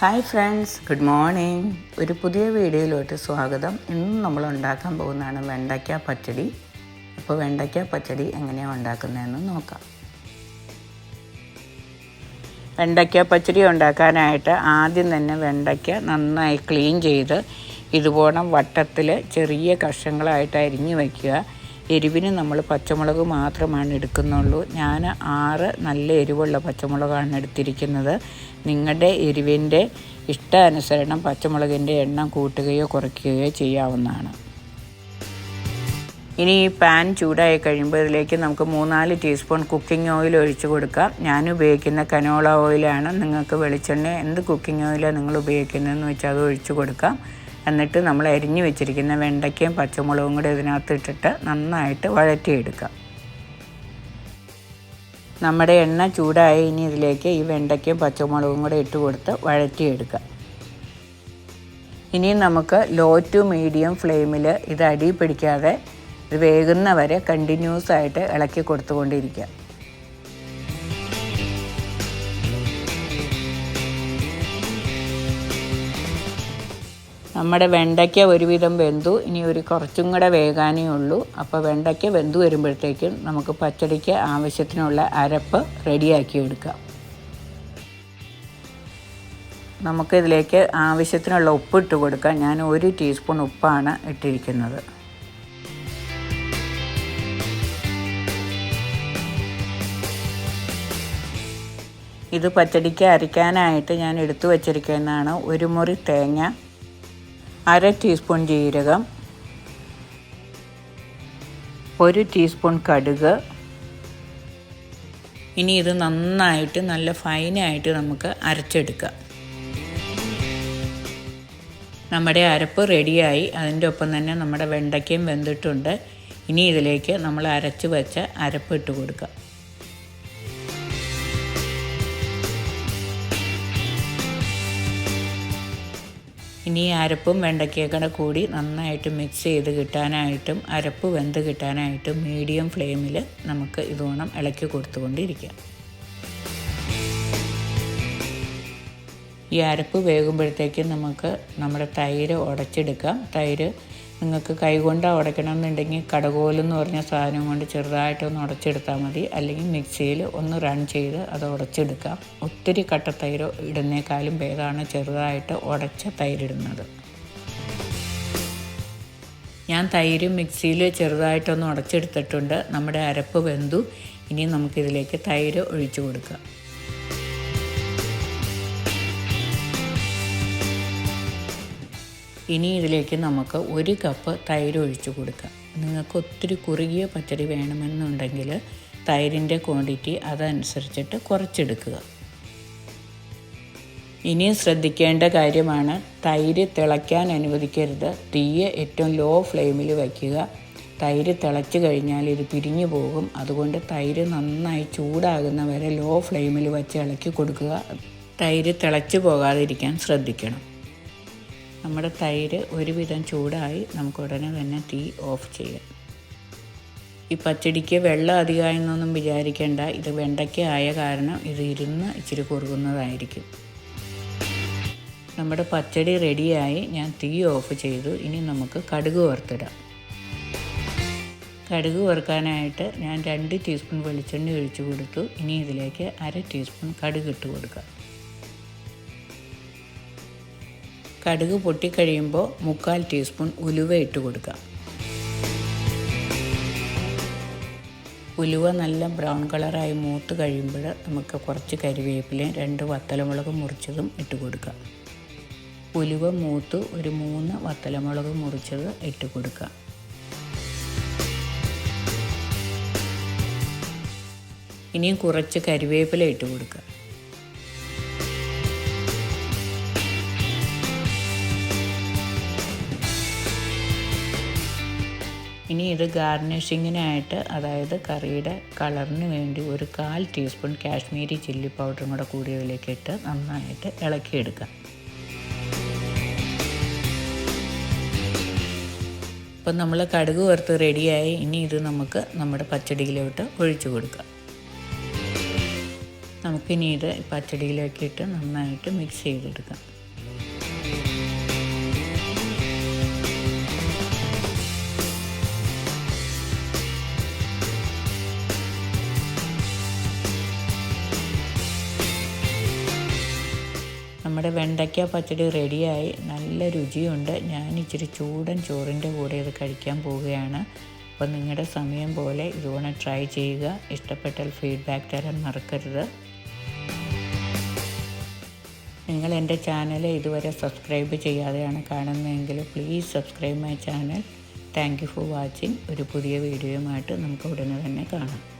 Hi friends good morning ഒരു പുതിയ വീഡിയോയിലോട്ട് സ്വാഗതം. ഇന്ന് നമ്മൾ ഉണ്ടാക്കാൻ പോകുന്നതാണ് വെണ്ടയ്ക്ക പച്ചടി. അപ്പോൾ വെണ്ടയ്ക്ക പച്ചടി എങ്ങനെയാണ് ഉണ്ടാക്കുന്നതെന്ന് നോക്കാം. വെണ്ടയ്ക്ക പച്ചടി ഉണ്ടാക്കാനായിട്ട് ആദ്യം തന്നെ വെണ്ടയ്ക്ക നന്നായി ക്ലീൻ ചെയ്ത് ഇതുപോലെ വട്ടത്തിൽ ചെറിയ കഷ്ണങ്ങളായിട്ട് അരിഞ്ഞു വയ്ക്കുക എരിവിന് നമ്മൾ പച്ചമുളക് മാത്രമാണ് എടുക്കുന്നുള്ളൂ. ഞാൻ ആറ് നല്ല എരിവുള്ള പച്ചമുളകാണ് എടുത്തിരിക്കുന്നത്. നിങ്ങളുടെ എരിവിന്റെ ഇഷ്ടാനുസരണം പച്ചമുളകിന്റെ എണ്ണം കൂട്ടുകയോ കുറയ്ക്കുകയോ ചെയ്യാവുന്നതാണ്. ഇനി ഈ പാൻ ചൂടായി കഴിയുമ്പോൾ ഇതിലേക്ക് നമുക്ക് മൂന്നാൽ ടീസ്പൂൺ കുക്കിംഗ് ഓയിൽ ഒഴിച്ചു കൊടുക്കാം. ഞാൻ ഉപയോഗിക്കുന്ന കനോള ഓയിലാണ്. നിങ്ങൾക്ക് വെളിച്ചെണ്ണ എന്ത് കുക്കിംഗ് ഓയിലാണ് നിങ്ങൾ ഉപയോഗിക്കുന്നതെന്ന് വെച്ചാൽ അത് ഒഴിച്ചു കൊടുക്കാം. എന്നിട്ട് നമ്മൾ അരിഞ്ഞു വെച്ചിരിക്കുന്ന വെണ്ടയ്ക്കയും പച്ചമുളകും കൂടി ഇതിനകത്ത് ഇട്ടിട്ട് നന്നായിട്ട് വഴറ്റിയെടുക്കാം നമ്മുടെ എണ്ണ ചൂടായി ഇനി ഇതിലേക്ക് ഈ വെണ്ടയ്ക്കയും പച്ചമുളകും കൂടെ ഇട്ട് കൊടുത്ത് വഴറ്റിയെടുക്കുക. ഇനി നമുക്ക് ലോ ടു മീഡിയം ഫ്ലെയിമിൽ ഇത് അടി പിടിക്കാതെ ഇത് വേകുന്ന വരെ കണ്ടിന്യൂസ് ആയിട്ട് ഇളക്കി കൊടുത്തുകൊണ്ടിരിക്കുക. നമ്മുടെ വെണ്ടയ്ക്ക ഒരുവിധം വെന്തു. ഇനി ഒരു കുറച്ചും കൂടെ വേകാനേ ഉള്ളൂ. അപ്പോൾ വെണ്ടയ്ക്ക വെന്തു വരുമ്പോഴത്തേക്കും നമുക്ക് പച്ചടിക്ക് ആവശ്യത്തിനുള്ള അരപ്പ് റെഡിയാക്കി എടുക്കാം. നമുക്കിതിലേക്ക് ആവശ്യത്തിനുള്ള ഉപ്പ് ഇട്ട് കൊടുക്കാം. ഞാൻ ഒരു ടീസ്പൂൺ ഉപ്പാണ് ഇട്ടിരിക്കുന്നത്. ഇത് പച്ചടിക്ക് അരയ്ക്കാനായിട്ട് ഞാൻ എടുത്തു വച്ചിരിക്കുന്നതാണ് ഒരു മുറി തേങ്ങ അര ടീസ്പൂൺ ജീരകം ഒരു ടീസ്പൂൺ കടുക്. ഇനി ഇത് നന്നായിട്ട് നല്ല ഫൈനായിട്ട് നമുക്ക് അരച്ചെടുക്കാം. നമ്മുടെ അരപ്പ് റെഡിയായി. അതിന്റെ ഒപ്പം തന്നെ നമ്മുടെ വെണ്ടയ്ക്കയും വെന്തിട്ടുണ്ട്. ഇനി ഇതിലേക്ക് നമ്മൾ അരച്ച് വെച്ച അരപ്പ് ഇട്ട് കൊടുക്കാം. ഇനി അരപ്പും വെണ്ടയ്ക്കയൊക്കെ കൂടി നന്നായിട്ട് മിക്സ് ചെയ്ത് കിട്ടാനായിട്ടും അരപ്പ് വെന്ത് കിട്ടാനായിട്ടും മീഡിയം ഫ്ലെയിമിൽ നമുക്ക് ഇതോണം ഇളക്കി കൊടുത്തുകൊണ്ടിരിക്കാം. ഈ അരപ്പ് വേകുമ്പോഴത്തേക്കും നമുക്ക് നമ്മുടെ തൈര് ഉടച്ചെടുക്കാം. തൈര് നിങ്ങൾക്ക് കൈകൊണ്ട് ഉടയ്ക്കണം എന്നുണ്ടെങ്കിൽ കടകോലെന്ന് പറഞ്ഞ സാധനം കൊണ്ട് ചെറുതായിട്ടൊന്ന് ഉടച്ചെടുത്താൽ മതി. അല്ലെങ്കിൽ മിക്സിയിൽ ഒന്ന് റൺ ചെയ്ത് അത് ഉടച്ചെടുക്കാം. ഒത്തിരി കട്ട തൈര് ഇടുന്നേക്കാളും ഭേദമാണ് ചെറുതായിട്ട് ഉടച്ച തൈരിടുന്നത്. ഞാൻ തൈര് മിക്സിയിൽ ചെറുതായിട്ടൊന്ന് ഉടച്ചെടുത്തിട്ടുണ്ട്. നമ്മുടെ അരപ്പ് വെന്തു. ഇനി നമുക്കിതിലേക്ക് തൈര് ഒഴിച്ചു കൊടുക്കാം. ഇനി ഇതിലേക്ക് നമുക്ക് ഒരു കപ്പ് തൈര് ഒഴിച്ചു കൊടുക്കാം. നിങ്ങൾക്ക് ഒത്തിരി കുറുകിയ പച്ചടി വേണമെന്നുണ്ടെങ്കിൽ തൈരിന്റെ ക്വാണ്ടിറ്റി അതനുസരിച്ചിട്ട് കുറച്ചെടുക്കുക. ഇനിയും ശ്രദ്ധിക്കേണ്ട കാര്യമാണ് തൈര് തിളയ്ക്കാൻ അനുവദിക്കരുത്. തീയെ ഏറ്റവും ലോ ഫ്ലെയിമിൽ വയ്ക്കുക. തൈര് തിളച്ചു കഴിഞ്ഞാൽ ഇത് പിരിഞ്ഞു പോകും. അതുകൊണ്ട് തൈര് നന്നായി ചൂടാകുന്ന വരെ ലോ ഫ്ലെയിമിൽ വച്ച് ഇളക്കി കൊടുക്കുക. തൈര് തിളച്ച് പോകാതിരിക്കാൻ ശ്രദ്ധിക്കണം. നമ്മുടെ തൈര് ഒരുവിധം ചൂടായി നമുക്ക് ഉടനെ തന്നെ തീ ഓഫ് ചെയ്യാം. ഈ പച്ചടിക്ക് വെള്ളം അധികമായെന്നൊന്നും വിചാരിക്കേണ്ട. ഇത് വെണ്ടയ്ക്ക ആയ കാരണം ഇത് ഇരുന്ന് ഇച്ചിരി കുറുകുന്നതായിരിക്കും. നമ്മുടെ പച്ചടി റെഡിയായി. ഞാൻ തീ ഓഫ് ചെയ്തു. ഇനി നമുക്ക് കടുക് വറുത്തിടാം. കടുക് വറുക്കാനായിട്ട് ഞാൻ രണ്ട് ടീസ്പൂൺ വെളിച്ചെണ്ണ ഒഴിച്ചു കൊടുത്തു. ഇനി ഇതിലേക്ക് അര ടീസ്പൂൺ കടുക് ഇട്ട് കൊടുക്കാം. കടുക് പൊട്ടിക്കഴിയുമ്പോൾ മുക്കാൽ ടീസ്പൂൺ ഉലുവ ഇട്ട് കൊടുക്കാം. ഉലുവ നല്ല ബ്രൗൺ കളറായി മൂത്ത് കഴിയുമ്പോൾ നമുക്ക് കുറച്ച് കരിവേപ്പിലയും രണ്ട് വത്തലമുളക് മുറിച്ചതും ഇട്ട് കൊടുക്കാം. ഉലുവ മൂത്ത് ഒരു മൂന്ന് വത്തലമുളക് മുറിച്ചത് ഇട്ട് കൊടുക്കാം. ഇനിയും കുറച്ച് കരിവേപ്പില ഇട്ട് കൊടുക്കാം. ഇനി ഇത് ഗാർണിഷിങ്ങിനായിട്ട് അതായത് കറിയുടെ കളറിന് വേണ്ടി ഒരു കാൽ ടീസ്പൂൺ കാശ്മീരി ചില്ലി പൗഡറും കൂടെ കൂടിയതിലേക്ക് ഇട്ട് നന്നായിട്ട് ഇളക്കിയെടുക്കാം അപ്പം നമ്മൾ കടുക് വറുത്ത് റെഡിയായി ഇനി ഇത് നമുക്ക് നമ്മുടെ പച്ചടിയിലോട്ട് ഒഴിച്ചു കൊടുക്കാം. നമുക്കിനി ഇത് പച്ചടിയിലേക്ക് ഇട്ട് നന്നായിട്ട് മിക്സ് ചെയ്തെടുക്കാം. നമ്മുടെ വെണ്ടയ്ക്ക പച്ചടി റെഡിയായി. നല്ല രുചിയുണ്ട്. ഞാൻ ഇച്ചിരി ചൂടൻ ചോറിന്റെ കൂടെ ഇത് കഴിക്കാൻ പോവുകയാണ്. അപ്പോൾ നിങ്ങളുടെ സമയം പോലെ ഇതുപോലെ ട്രൈ ചെയ്യുക. ഇഷ്ടപ്പെട്ടാൽ ഫീഡ്ബാക്ക് തരാൻ മറക്കരുത്. നിങ്ങൾ എന്റെ ചാനൽ ഇതുവരെ സബ്സ്ക്രൈബ് ചെയ്യാതെയാണ് കാണുന്നതെങ്കിൽ please subscribe my channel. Thank you for watching. ഒരു പുതിയ വീഡിയോയുമായിട്ട് നമുക്ക് ഉടനെ തന്നെ കാണാം.